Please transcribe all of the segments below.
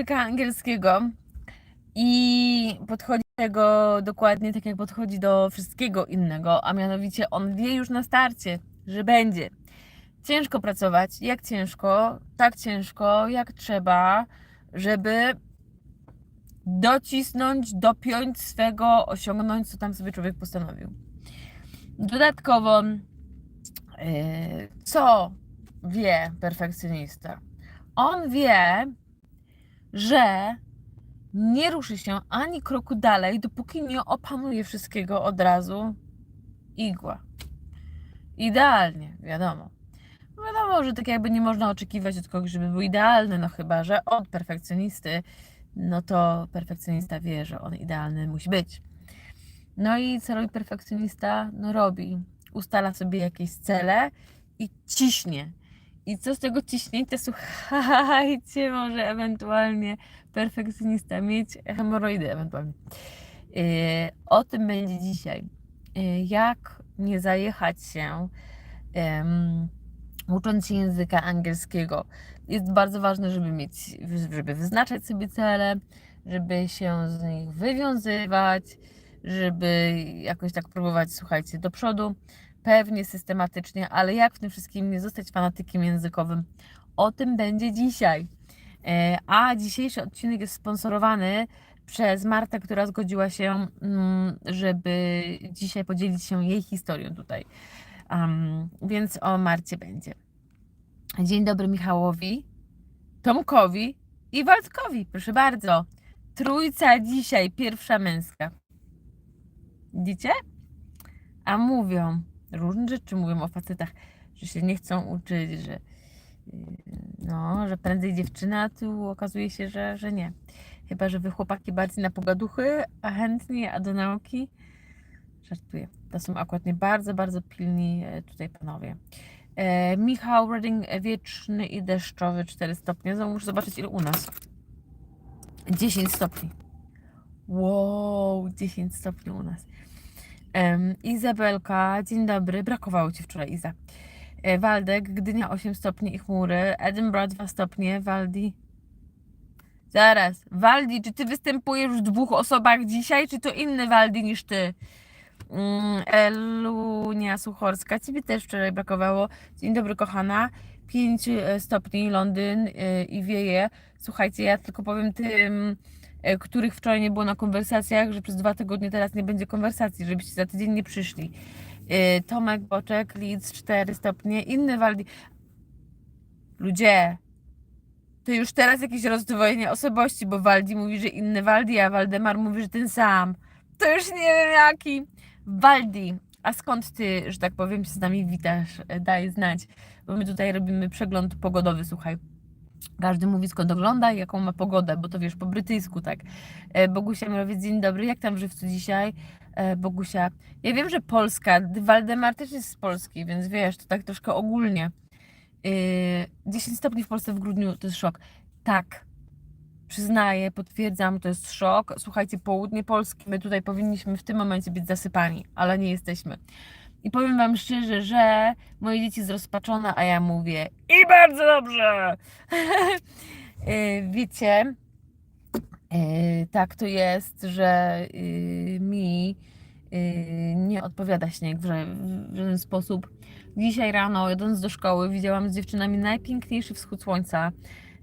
języka angielskiego i podchodzi do tego dokładnie tak, jak podchodzi do wszystkiego innego, a mianowicie on wie już na starcie, że będzie ciężko pracować, jak ciężko, tak ciężko, jak trzeba, żeby docisnąć, dopiąć swego, osiągnąć, co tam sobie człowiek postanowił. Dodatkowo, yy, co wie perfekcjonista? On wie, że nie ruszy się ani kroku dalej, dopóki nie opanuje wszystkiego od razu. Igła. Idealnie, wiadomo. Wiadomo, że tak jakby nie można oczekiwać od kogoś, żeby był idealny, no chyba, że od perfekcjonisty, no to perfekcjonista wie, że on idealny musi być. No i co robi perfekcjonista? No robi. Ustala sobie jakieś cele i ciśnie. I co z tego ciśnięcia, słuchajcie, może ewentualnie perfekcjonista mieć hemoroidy ewentualnie. Yy, o tym będzie dzisiaj. Yy, jak nie zajechać się ym, ucząc się języka angielskiego. Jest bardzo ważne, żeby mieć, żeby wyznaczać sobie cele, żeby się z nich wywiązywać, żeby jakoś tak próbować, słuchajcie, do przodu, pewnie systematycznie, ale jak w tym wszystkim nie zostać fanatykiem językowym? O tym będzie dzisiaj. E, A dzisiejszy odcinek jest sponsorowany przez Martę, która zgodziła się, mm, żeby dzisiaj podzielić się jej historią tutaj. Um, więc o Marcie będzie. Dzień dobry Michałowi, Tomkowi i Waldkowi. Proszę bardzo. Trójca dzisiaj, pierwsza męska. Widzicie? A mówią, różne rzeczy mówią o facetach, że się nie chcą uczyć, że yy, no, że prędzej dziewczyna, a tu okazuje się, że, że nie. Chyba, że wy chłopaki bardziej na pogaduchy, a chętnie, a do nauki. Żartuję. To są akurat nie bardzo, bardzo pilni e, tutaj panowie. E, Michał Redding wieczny i deszczowy 4 stopnie. Znowu muszę zobaczyć ile u nas. 10 stopni. Wow, 10 stopni u nas. Em, Izabelka, dzień dobry. Brakowało Ci wczoraj, Iza. E, Waldek, Gdynia 8 stopni i chmury. Edinburgh 2 stopnie. Waldi. Zaraz. Waldi, czy Ty występujesz w dwóch osobach dzisiaj, czy to inny Waldi niż Ty? Mm, Elunia Suchorska, Ciebie też wczoraj brakowało. Dzień dobry, kochana. 5 stopni Londyn y, i wieje. Słuchajcie, ja tylko powiem tym, których wczoraj nie było na konwersacjach, że przez dwa tygodnie teraz nie będzie konwersacji, żebyście za tydzień nie przyszli. Y, Tomek Boczek, Leeds 4 stopnie, inny Waldi. Ludzie, to już teraz jakieś rozdwojenie osobowości, bo Waldi mówi, że inny Waldi, a Waldemar mówi, że ten sam. To już nie wiem jaki. Waldi, a skąd ty, że tak powiem, się z nami witasz? E, Daj znać, bo my tutaj robimy przegląd pogodowy, słuchaj. Każdy mówi skąd ogląda i jaką ma pogodę, bo to wiesz, po brytyjsku tak. E, Bogusia Mrowiec, dzień dobry, jak tam w żywcu dzisiaj? E, Bogusia, ja wiem, że Polska, Waldemar też jest z Polski, więc wiesz, to tak troszkę ogólnie. E, 10 stopni w Polsce w grudniu to jest szok. Tak, przyznaję, potwierdzam, to jest szok. Słuchajcie, południe Polski, my tutaj powinniśmy w tym momencie być zasypani, ale nie jesteśmy. I powiem Wam szczerze, że moje dzieci zrozpaczone, a ja mówię i bardzo dobrze. Y, Wiecie, y, tak to jest, że y, mi nie odpowiada śnieg w żaden sposób. Dzisiaj rano, jadąc do szkoły, widziałam z dziewczynami najpiękniejszy wschód słońca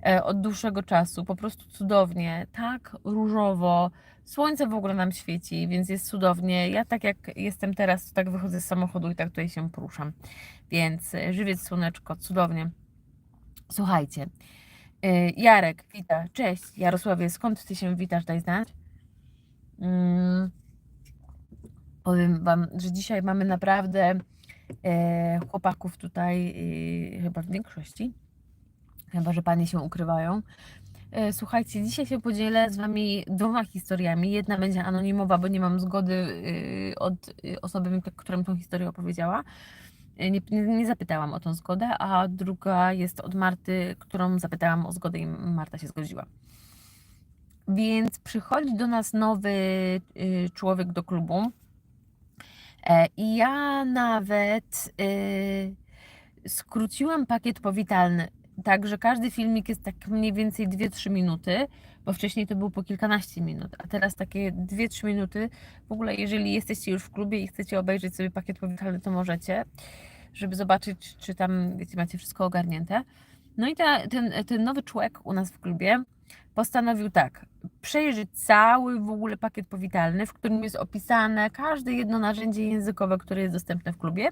e, od dłuższego czasu. Po prostu cudownie, tak różowo. Słońce w ogóle nam świeci, więc jest cudownie. Ja tak jak jestem teraz, to tak wychodzę z samochodu i tak tutaj się poruszam. Więc e, żywiec, słoneczko, cudownie. Słuchajcie, e, Jarek, wita. Cześć, Jarosławie, skąd ty się witasz, daj znać? Mm, powiem wam, że dzisiaj mamy naprawdę e, chłopaków tutaj, e, chyba w większości. Chyba, że panie się ukrywają. E, Słuchajcie, dzisiaj się podzielę z Wami dwoma historiami. Jedna będzie anonimowa, bo nie mam zgody y, od y, osoby, która mi tą historię opowiedziała. E, Nie, nie, zapytałam o tą zgodę, a druga jest od Marty, którą zapytałam o zgodę i Marta się zgodziła. Więc przychodzi do nas nowy y, człowiek do klubu. E, I ja nawet skróciłam pakiet powitalny tak, że każdy filmik jest tak mniej więcej 2-3 minuty, bo wcześniej to było po kilkanaście minut, a teraz takie 2-3 minuty. W ogóle, jeżeli jesteście już w klubie i chcecie obejrzeć sobie pakiet powitalny, to możecie, żeby zobaczyć, czy tam wiecie, macie wszystko ogarnięte. No i ta, ten, ten nowy człowiek u nas w klubie postanowił tak, przejrzeć cały w ogóle pakiet powitalny, w którym jest opisane każde jedno narzędzie językowe, które jest dostępne w klubie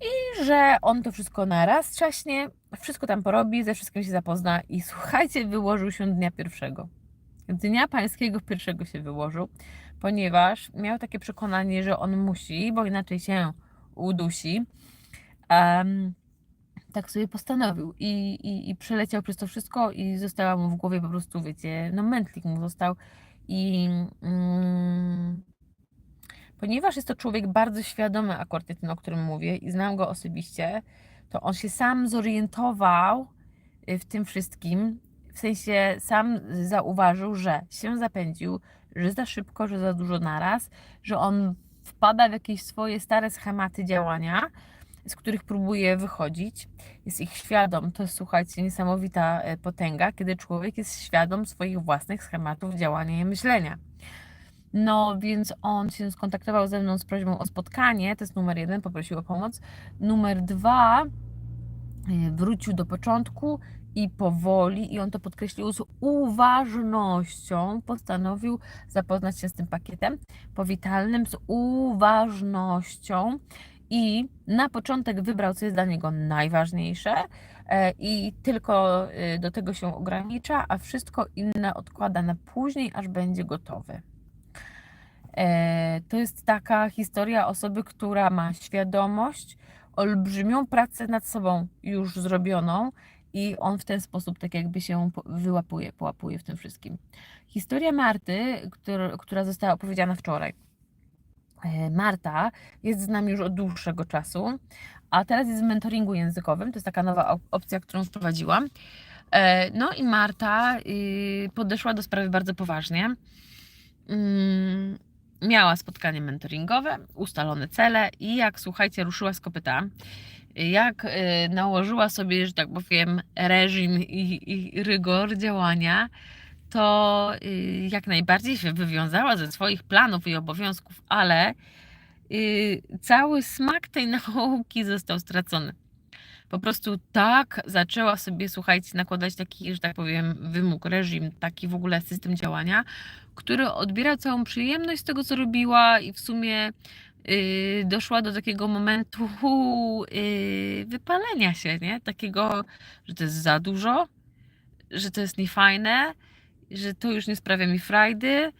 i że on to wszystko na raz wszystko tam porobi, ze wszystkim się zapozna i słuchajcie, wyłożył się dnia pierwszego. Dnia pańskiego pierwszego się wyłożył, ponieważ miał takie przekonanie, że on musi, bo inaczej się udusi. Um, tak sobie postanowił I, i, i przeleciał przez to wszystko i została mu w głowie po prostu, wiecie, no mętlik mu został i mm, ponieważ jest to człowiek bardzo świadomy akurat ten, o którym mówię i znam go osobiście, to on się sam zorientował y, w tym wszystkim, w sensie sam zauważył, że się zapędził, że za szybko, że za dużo naraz, że on wpada w jakieś swoje stare schematy działania, z których próbuje wychodzić, jest ich świadom. To jest, słuchajcie, niesamowita e, potęga, kiedy człowiek jest świadom swoich własnych schematów działania i myślenia. No, więc on się skontaktował ze mną z prośbą o spotkanie, to jest numer jeden, poprosił o pomoc. Numer dwa, e, wrócił do początku i powoli, i on to podkreślił z uważnością, postanowił zapoznać się z tym pakietem powitalnym, z uważnością i na początek wybrał, co jest dla niego najważniejsze e, i tylko e, do tego się ogranicza, a wszystko inne odkłada na później, aż będzie gotowy. E, to jest taka historia osoby, która ma świadomość, olbrzymią pracę nad sobą już zrobioną i on w ten sposób tak jakby się wyłapuje, połapuje w tym wszystkim. Historia Marty, która, została opowiedziana wczoraj. E, Marta jest z nami już od dłuższego czasu, a teraz jest w mentoringu językowym. To jest taka nowa opcja, którą wprowadziłam. E, no i Marta y, podeszła do sprawy bardzo poważnie. Miała spotkanie mentoringowe, ustalone cele i jak słuchajcie, ruszyła z kopyta, jak y, nałożyła sobie, że tak powiem, reżim i, i rygor działania, to y, jak najbardziej się wywiązała ze swoich planów i obowiązków, ale y, cały smak tej nauki został stracony. Po prostu tak zaczęła sobie, słuchajcie, nakładać taki, że tak powiem, wymóg, reżim, taki w ogóle system działania, który odbiera całą przyjemność z tego, co robiła i w sumie yy, doszła do takiego momentu yy, wypalenia się, nie? Takiego, że to jest za dużo, że to jest niefajne, że to już nie sprawia mi frajdy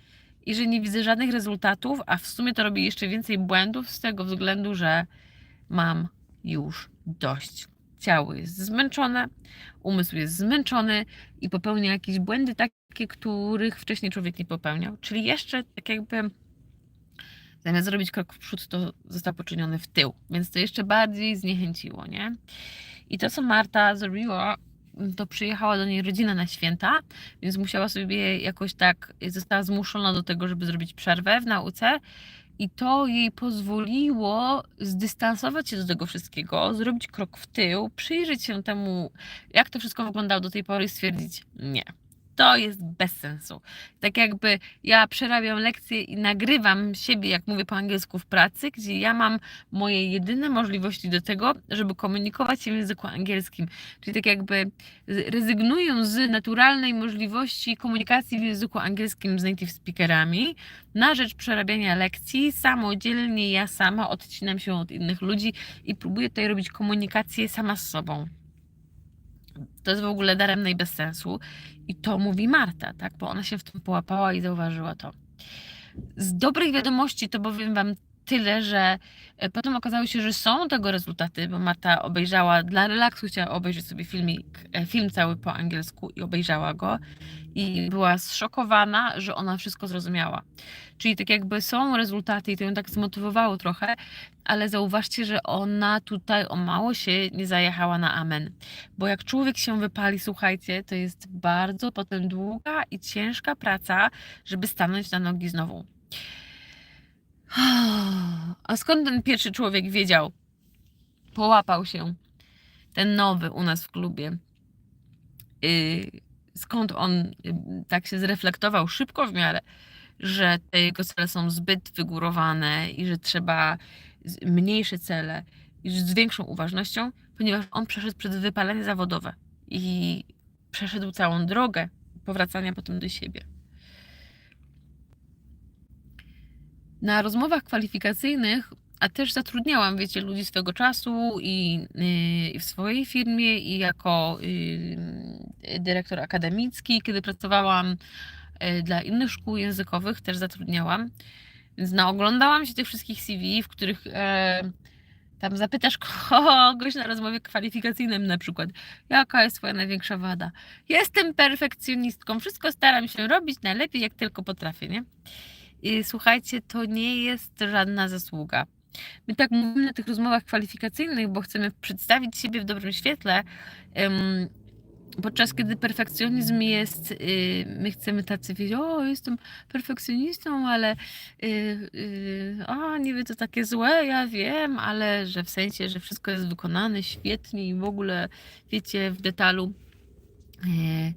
i że nie widzę żadnych rezultatów, a w sumie to robi jeszcze więcej błędów z tego względu, że mam już dość. Ciało jest zmęczone, umysł jest zmęczony i popełnia jakieś błędy takie, których wcześniej człowiek nie popełniał. Czyli jeszcze tak jakby zamiast zrobić krok w przód, to został poczyniony w tył. Więc to jeszcze bardziej zniechęciło, nie? I to, co Marta zrobiła, to przyjechała do niej rodzina na święta, więc musiała sobie jakoś tak, została zmuszona do tego, żeby zrobić przerwę w nauce. I to jej pozwoliło zdystansować się do tego wszystkiego, zrobić krok w tył, przyjrzeć się temu, jak to wszystko wyglądało do tej pory i stwierdzić: Nie, to jest bez sensu. Tak jakby ja przerabiam lekcje i nagrywam siebie, jak mówię po angielsku w pracy, gdzie ja mam moje jedyne możliwości do tego, żeby komunikować się w języku angielskim. Czyli tak jakby rezygnuję z naturalnej możliwości komunikacji w języku angielskim z native speakerami na rzecz przerabiania lekcji. Samodzielnie ja sama odcinam się od innych ludzi i próbuję tutaj robić komunikację sama z sobą. To jest w ogóle daremne i bez sensu. I to mówi Marta, tak? Bo ona się w tym połapała i zauważyła to. Z dobrych wiadomości to powiem Wam tyle, że e, potem okazało się, że są tego rezultaty, bo Marta obejrzała dla relaksu, chciała obejrzeć sobie filmik, e, film cały po angielsku i obejrzała go i była zszokowana, że ona wszystko zrozumiała. Czyli tak jakby są rezultaty i to ją tak zmotywowało trochę, ale zauważcie, że ona tutaj o mało się nie zajechała na amen. Bo jak człowiek się wypali, słuchajcie, to jest bardzo potem długa i ciężka praca, żeby stanąć na nogi znowu. A skąd ten pierwszy człowiek wiedział? Połapał się. ten nowy u nas w klubie, y, skąd on y, tak się zreflektował szybko w miarę, że te jego cele są zbyt wygórowane i że trzeba mniejsze cele z większą uważnością, ponieważ on przeszedł przez wypalenie zawodowe i przeszedł całą drogę powracania potem do siebie. Na rozmowach kwalifikacyjnych, a też zatrudniałam, wiecie, ludzi swego czasu i, i w swojej firmie, i jako yy, dyrektor akademicki, kiedy pracowałam yy, dla innych szkół językowych, też zatrudniałam. Więc naoglądałam się tych wszystkich CV, w których e, tam zapytasz kogoś na rozmowie kwalifikacyjnym na przykład, jaka jest twoja największa wada? Jestem perfekcjonistką, wszystko staram się robić najlepiej, jak tylko potrafię, nie? I słuchajcie, to nie jest żadna zasługa. My tak mówimy na tych rozmowach kwalifikacyjnych, bo chcemy przedstawić siebie w dobrym świetle, podczas kiedy perfekcjonizm jest, y, my chcemy tacy wiedzieć, o, jestem perfekcjonistą, ale y, y, a, niby to takie złe, ja wiem, ale że w sensie, że wszystko jest wykonane świetnie i w ogóle, wiecie, w detalu. E,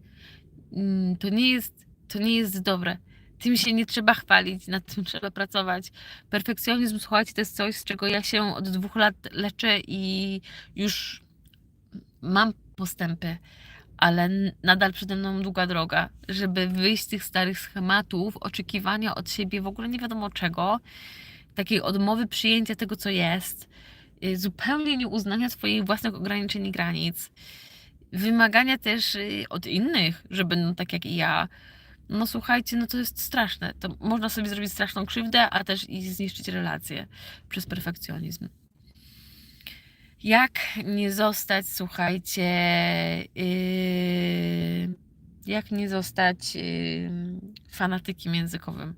mm, to nie jest, to nie jest dobre. Tym się nie trzeba chwalić, nad tym trzeba pracować. Perfekcjonizm, słuchajcie, to jest coś, z czego ja się od dwóch lat leczę i już mam postępy, ale nadal przede mną długa droga, żeby wyjść z tych starych schematów, oczekiwania od siebie w ogóle nie wiadomo czego, takiej odmowy przyjęcia tego, co jest, y, zupełnie nieuznania swoich własnych ograniczeń i granic, wymagania też y, od innych, że będą tak jak i ja. No słuchajcie, no to jest straszne. To można sobie zrobić straszną krzywdę, a też i zniszczyć relacje przez perfekcjonizm. Jak nie zostać, słuchajcie, yy, jak nie zostać yy, fanatykiem językowym?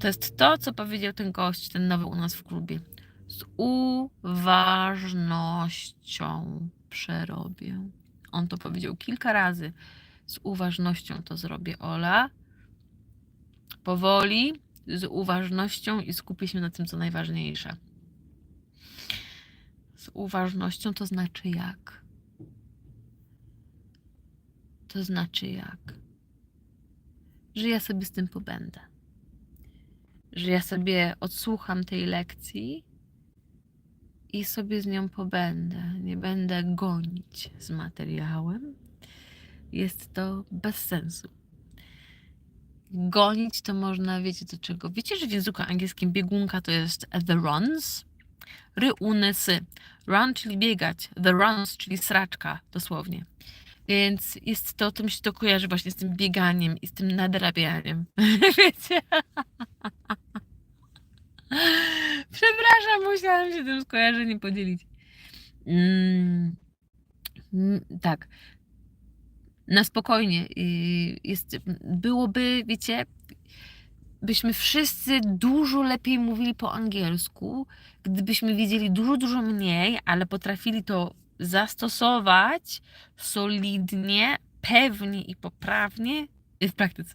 To jest to, co powiedział ten gość, ten nowy u nas w klubie. Z uważnością przerobię. On to powiedział kilka razy. Z uważnością to zrobię, Ola. Powoli, z uważnością i skupię się na tym, co najważniejsze. Z uważnością to znaczy jak? To znaczy jak? Że ja sobie z tym pobędę. Że ja sobie odsłucham tej lekcji i sobie z nią pobędę. Nie będę gonić z materiałem. Jest to bez sensu. Gonić to można, wiecie do czego? Wiecie, że w języku angielskim biegunka to jest the runs? Ry, uny, sy. Run, czyli biegać. The runs, czyli sraczka, dosłownie. Więc jest to, mi się to kojarzy właśnie z tym bieganiem i z tym nadrabianiem. Wiecie? Przepraszam, musiałam się tym skojarzeniem podzielić. Mm, mm, tak. Na spokojnie. Jest, byłoby, wiecie, byśmy wszyscy dużo lepiej mówili po angielsku, gdybyśmy wiedzieli dużo, dużo mniej, ale potrafili to zastosować solidnie, pewnie i poprawnie w praktyce.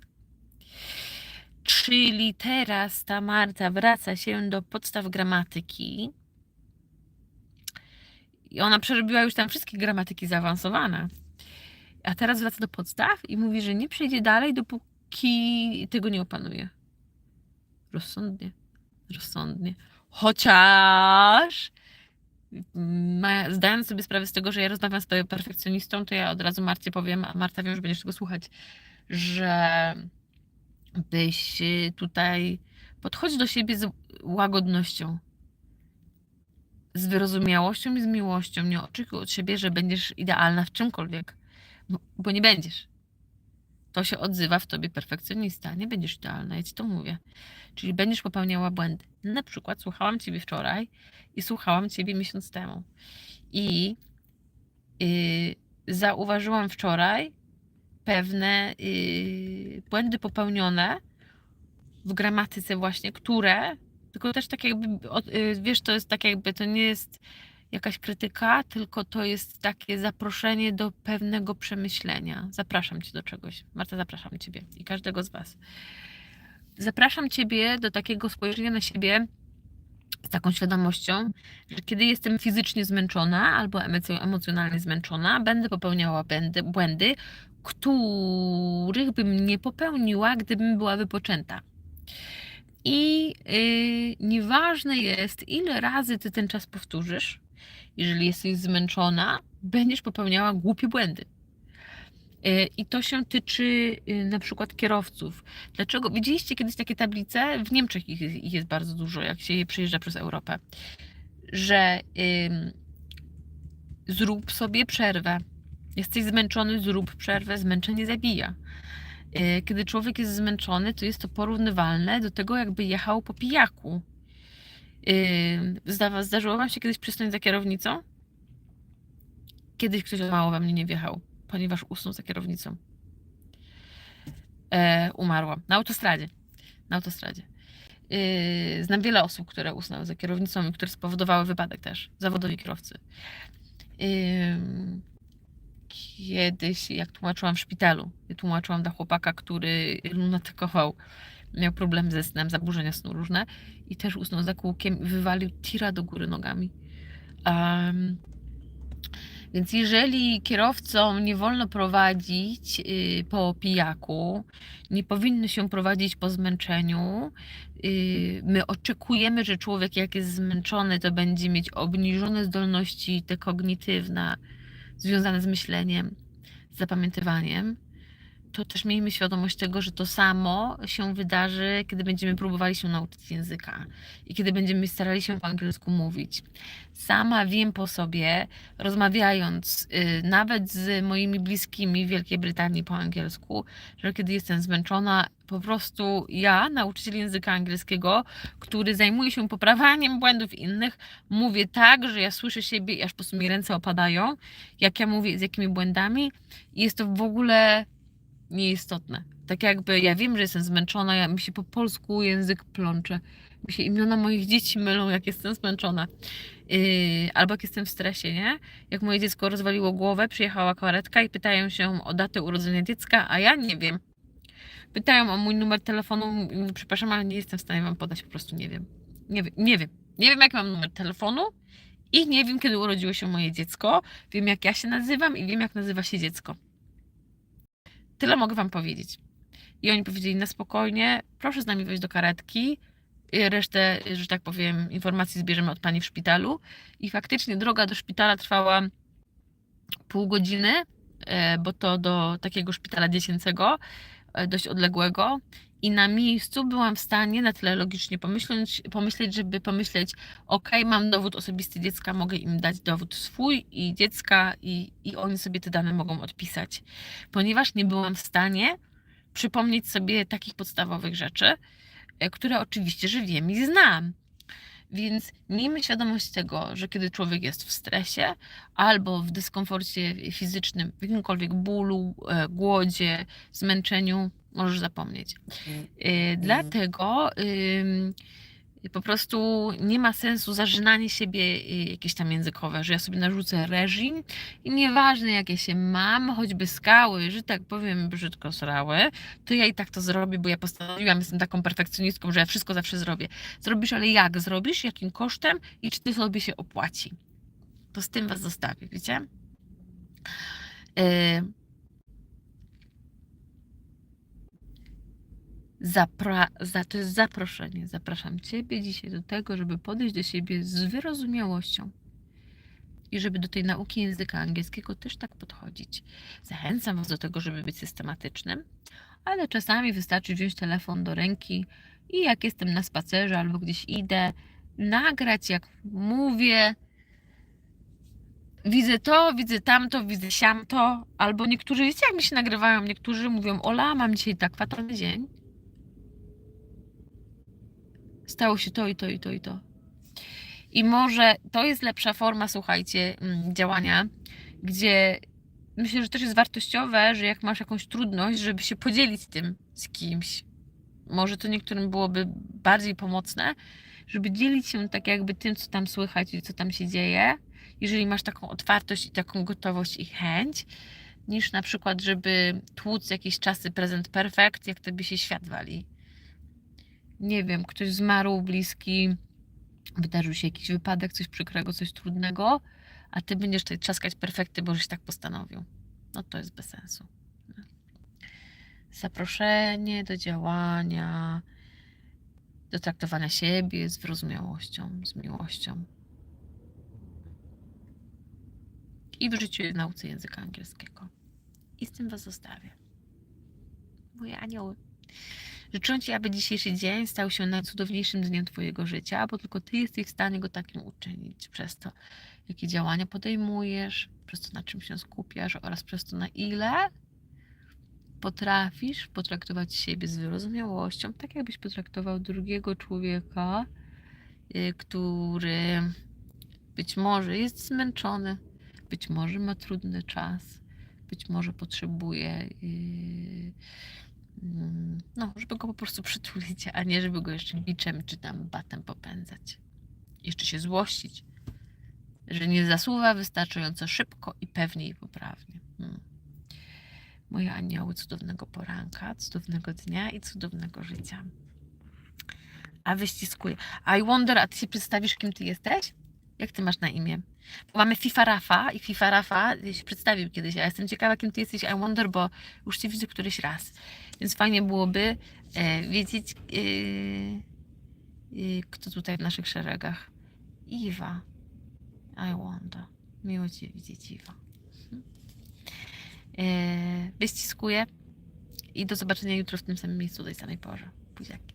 Czyli teraz ta Marta wraca się do podstaw gramatyki. I ona przerobiła już tam wszystkie gramatyki zaawansowane. A teraz wraca do podstaw i mówi, że nie przejdzie dalej, dopóki tego nie opanuje. Rozsądnie. Rozsądnie. Chociaż zdając sobie sprawę z tego, że ja rozmawiam z perfekcjonistą, to ja od razu Marcie powiem, a Marta wiem, że będziesz tego słuchać, że byś y, tutaj podchodź do siebie z łagodnością, z wyrozumiałością i z miłością. Nie oczekuj od siebie, że będziesz idealna w czymkolwiek, bo, bo nie będziesz. To się odzywa w tobie perfekcjonista. Nie będziesz idealna, ja ci to mówię. Czyli będziesz popełniała błędy. Na przykład słuchałam ciebie wczoraj i słuchałam ciebie miesiąc temu. I yy, zauważyłam wczoraj pewne yy, błędy popełnione w gramatyce właśnie, które, tylko też tak jakby, yy, wiesz, to jest tak jakby, to nie jest jakaś krytyka, tylko to jest takie zaproszenie do pewnego przemyślenia. Zapraszam cię do czegoś. Marta, zapraszam ciebie i każdego z was. Zapraszam ciebie do takiego spojrzenia na siebie z taką świadomością, że kiedy jestem fizycznie zmęczona albo emoc- emocjonalnie zmęczona, będę popełniała błędy, błędy, których bym nie popełniła, gdybym była wypoczęta. I yy, nieważne jest, ile razy ty ten czas powtórzysz, jeżeli jesteś zmęczona, będziesz popełniała głupie błędy. Yy, I to się tyczy yy, na przykład kierowców. Dlaczego? Widzieliście kiedyś takie tablice? W Niemczech ich, ich jest bardzo dużo, jak się je przejeżdża przez Europę. Że ym, zrób sobie przerwę. Jesteś zmęczony, zrób przerwę. Zmęczenie zabija. Yy, Kiedy człowiek jest zmęczony, to jest to porównywalne do tego, jakby jechał po pijaku. Yy, zda- Zdarzyło Wam się kiedyś przystąpić za kierownicą? Kiedyś ktoś mało we mnie nie wjechał, ponieważ usnął za kierownicą. E, umarła. Na autostradzie. Na autostradzie. Yy, znam wiele osób, które usnęły za kierownicą i które spowodowały wypadek też. Zawodowi kierowcy. Kiedyś, jak tłumaczyłam w szpitalu, tłumaczyłam dla chłopaka, który lunatykował, miał problem ze snem, zaburzenia snu różne i też usnął za kółkiem i wywalił tira do góry nogami. Em, więc jeżeli kierowcom nie wolno prowadzić y, po pijaku, nie powinno się prowadzić po zmęczeniu, y, my oczekujemy, że człowiek jak jest zmęczony, to będzie mieć obniżone zdolności te kognitywne związane z myśleniem, z zapamiętywaniem, to też miejmy świadomość tego, że to samo się wydarzy, kiedy będziemy próbowali się nauczyć języka i kiedy będziemy starali się po angielsku mówić. Sama wiem po sobie, rozmawiając y, nawet z moimi bliskimi w Wielkiej Brytanii po angielsku, że kiedy jestem zmęczona, po prostu ja, nauczyciel języka angielskiego, który zajmuje się poprawaniem błędów innych, mówię tak, że ja słyszę siebie i aż po prostu mi ręce opadają, jak ja mówię, z jakimi błędami. I jest to w ogóle nieistotne. Tak jakby ja wiem, że jestem zmęczona, ja mi się po polsku język plącze. Mi się imiona moich dzieci mylą, jak jestem zmęczona. Yy, albo jak jestem w stresie, nie? Jak moje dziecko rozwaliło głowę, przyjechała karetka i pytają się o datę urodzenia dziecka, a ja nie wiem. Pytają o mój numer telefonu, mówię, przepraszam, ale nie jestem w stanie wam podać, po prostu nie wiem. Nie wiem, nie wiem. Nie wiem, jaki mam numer telefonu i nie wiem, kiedy urodziło się moje dziecko. Wiem, jak ja się nazywam i wiem, jak nazywa się dziecko. Tyle mogę wam powiedzieć. I oni powiedzieli na spokojnie, proszę z nami wejść do karetki. Resztę, że tak powiem, informacji zbierzemy od pani w szpitalu. I faktycznie droga do szpitala trwała pół godziny, e, bo to do takiego szpitala dziecięcego, e, dość odległego. I na miejscu byłam w stanie na tyle logicznie pomyśleć, pomyśleć żeby pomyśleć, ok, mam dowód osobisty dziecka, mogę im dać dowód swój i dziecka i, i oni sobie te dane mogą odpisać. Ponieważ nie byłam w stanie przypomnieć sobie takich podstawowych rzeczy, e, które oczywiście, że wiem i znam. Więc miejmy świadomość tego, że kiedy człowiek jest w stresie albo w dyskomforcie fizycznym, w jakimkolwiek bólu, e, głodzie, zmęczeniu, możesz zapomnieć. Y, Dlatego ym, po prostu nie ma sensu zażynanie siebie y, jakieś tam językowe, że ja sobie narzucę reżim i nieważne jakie się mam, choćby skały, że tak powiem brzydko srały, to ja i tak to zrobię, bo ja postanowiłam, jestem taką perfekcjonistką, że ja wszystko zawsze zrobię. Zrobisz, ale jak zrobisz, jakim kosztem i czy to sobie się opłaci. To z tym was zostawię, wiecie? Y, Zapra- za, to jest zaproszenie. Zapraszam Ciebie dzisiaj do tego, żeby podejść do siebie z wyrozumiałością i żeby do tej nauki języka angielskiego też tak podchodzić. Zachęcam Was do tego, żeby być systematycznym, ale czasami wystarczy wziąć telefon do ręki i jak jestem na spacerze albo gdzieś idę, nagrać jak mówię. Widzę to, widzę tamto, widzę siamto, albo niektórzy, wiecie jak mi się nagrywają, niektórzy mówią, Ola, mam dzisiaj tak fatalny dzień, stało się to i to i to i to. I może to jest lepsza forma, słuchajcie, mm, działania, gdzie myślę, że też jest wartościowe, że jak masz jakąś trudność, żeby się podzielić tym z kimś. Może to niektórym byłoby bardziej pomocne, żeby dzielić się tak jakby tym, co tam słychać i co tam się dzieje, jeżeli masz taką otwartość i taką gotowość i chęć, niż na przykład, żeby tłuc jakieś czasy prezent perfekt, jak tobie się świat wali nie wiem, ktoś zmarł bliski, wydarzył się jakiś wypadek, coś przykrego, coś trudnego, a ty będziesz tutaj trzaskać perfekty, bo żeś tak postanowił. No to jest bez sensu. Zaproszenie do działania, do traktowania siebie z wyrozumiałością, z miłością. I w życiu i w nauce języka angielskiego. I z tym Was zostawię. Moje anioły. Życzę Ci, aby dzisiejszy dzień stał się najcudowniejszym dniem Twojego życia, bo tylko Ty jesteś w stanie go takim uczynić. Przez to, jakie działania podejmujesz, przez to, na czym się skupiasz oraz przez to, na ile potrafisz potraktować siebie z wyrozumiałością, tak jakbyś potraktował drugiego człowieka, y, który być może jest zmęczony, być może ma trudny czas, być może potrzebuje, yy, no, żeby go po prostu przytulić, a nie żeby go jeszcze biczem czy tam batem popędzać. Jeszcze się złościć, że nie zasuwa wystarczająco szybko i pewnie i poprawnie. Hmm. Moje anioły cudownego poranka, cudownego dnia i cudownego życia. A wyściskuję. I wonder, a ty się przedstawisz, kim ty jesteś? Jak ty masz na imię? Bo mamy FIFA Rafa i FIFA Rafa się przedstawił kiedyś. Ja jestem ciekawa, kim ty jesteś, I wonder, bo już cię widzę któryś raz. Więc fajnie byłoby e, wiedzieć, e, e, kto tutaj w naszych szeregach. Iwa. I wonder. Miło cię widzieć, Iwa. Mhm. E, wyściskuję i do zobaczenia jutro w tym samym miejscu, tej samej porze. Buziaki.